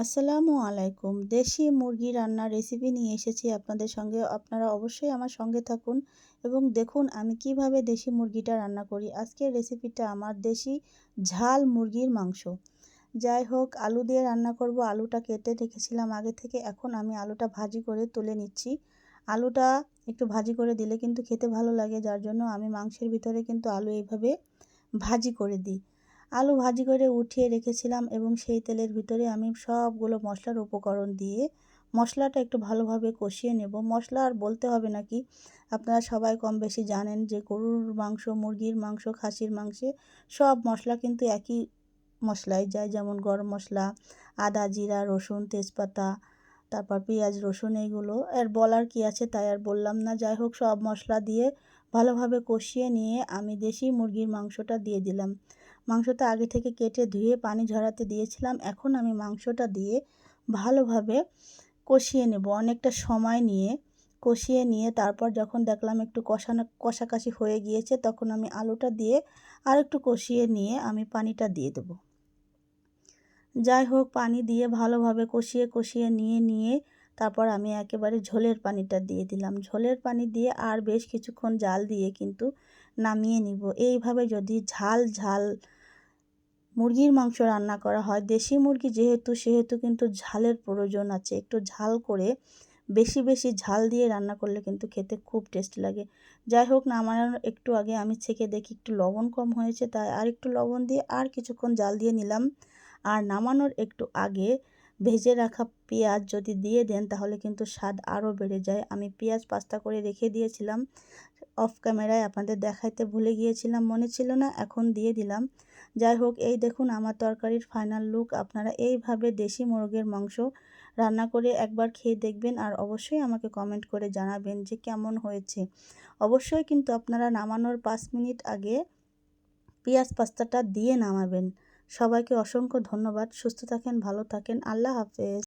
আসসালামু আলাইকুম। দেশি মুরগি রান্নার রেসিপি নিয়ে এসেছি আপনাদের সঙ্গে। আপনারা অবশ্যই আমার সঙ্গে থাকুন এবং দেখুন আমি কীভাবে দেশি মুরগিটা রান্না করি। আজকের রেসিপিটা আমার দেশি ঝাল মুরগির মাংস। যাই হোক, আলু দিয়ে রান্না করব। আলুটা কেটে রেখেছিলাম আগে থেকে। এখন আমি আলুটা ভাজি করে তুলে নিচ্ছি। আলুটা একটু ভাজি করে দিলে কিন্তু খেতে ভালো লাগে। যার জন্য আমি মাংসের ভিতরে কিন্তু আলু এইভাবে ভাজি করে দিই। আলু ভাজি করে উঠিয়ে রেখেছিলাম এবং সেই তেলের ভিতরে আমি সবগুলো মশলার উপকরণ দিয়ে মশলাটা একটু ভালোভাবে কষিয়ে নেব। মশলা আর বলতে হবে নাকি আপনারা সবাই কম বেশি জানেন যে গরুর মাংস, মুরগির মাংস, খাসির মাংসে সব মশলা কিন্তু একই মশলাই যায়। যেমন গরম মশলা, আদা, জিরা, রসুন, তেজপাতা, তারপর পেঁয়াজ, রসুন এইগুলো। আর বলার কি আছে তাই আর বললাম না। যাই হোক, সব মশলা দিয়ে ভালোভাবে কষিয়ে নিয়ে আমি দেশি মুরগির মাংসটা দিয়ে দিলাম। মাংসটা আগে থেকে কেটে ধুয়ে পানি ঝরাতে দিয়েছিলাম। এখন আমি মাংসটা দিয়ে ভালোভাবে কষিয়ে নেব অনেকটা সময় নিয়ে। কষিয়ে নিয়ে তারপর যখন দেখলাম একটু কষানো, কষাকাষি হয়ে গিয়েছে তখন আমি আলুটা দিয়ে আর একটু কষিয়ে নিয়ে আমি পানিটা দিয়ে দেবো। যাই হোক পানি দিয়ে ভালোভাবে কষিয়ে কষিয়ে নিয়ে নিয়ে তারপর আমি একেবারে ঝোলের পানিটা দিয়ে দিলাম। ঝোলের পানি দিয়ে আর বেশ কিছুক্ষণ জাল দিয়ে কিন্তু নামিয়ে নিব। এইভাবে যদি ঝাল ঝাল মুরগির মাংস রান্না করা হয়। দেশি মুরগি যেহেতু, সেহেতু কিন্তু ঝালের প্রয়োজন আছে। একটু ঝাল করে বেশি বেশি ঝাল দিয়ে রান্না করলে কিন্তু খেতে খুব টেস্ট লাগে। যাই হোক নামানোর একটু আগে আমি ছেঁকে দেখি একটু লবণ কম হয়েছে, তাই আর একটু লবণ দিয়ে আর কিছুক্ষণ জাল দিয়ে নিলাম। আর নামানোর একটু আগে ভেজে রাখা পেঁয়াজ যদি দিয়ে দেন, তাহলে কিন্তু স্বাদ আরও বেড়ে যায়। আমি পেঁয়াজ পাস্তা করে রেখে দিয়েছিলাম। অফ ক্যামেরায় আপনাদের দেখাইতে ভুলে গিয়েছিলাম, মনে ছিল না, এখন দিয়ে দিলাম। যাই হোক, এই দেখুন আমার তরকারির ফাইনাল লুক। আপনারা এইভাবে দেশি মুরগের মাংস রান্না করে একবার খেয়ে দেখবেন আর অবশ্যই আমাকে কমেন্ট করে জানাবেন যে কেমন হয়েছে। অবশ্যই কিন্তু আপনারা নামানোর পাঁচ মিনিট আগে পেঁয়াজ পাস্তাটা দিয়ে নামাবেন। সবাইকে অসংখ্য ধন্যবাদ। সুস্থ থাকেন ভালো থাকেন। আল্লাহ হাফেজ।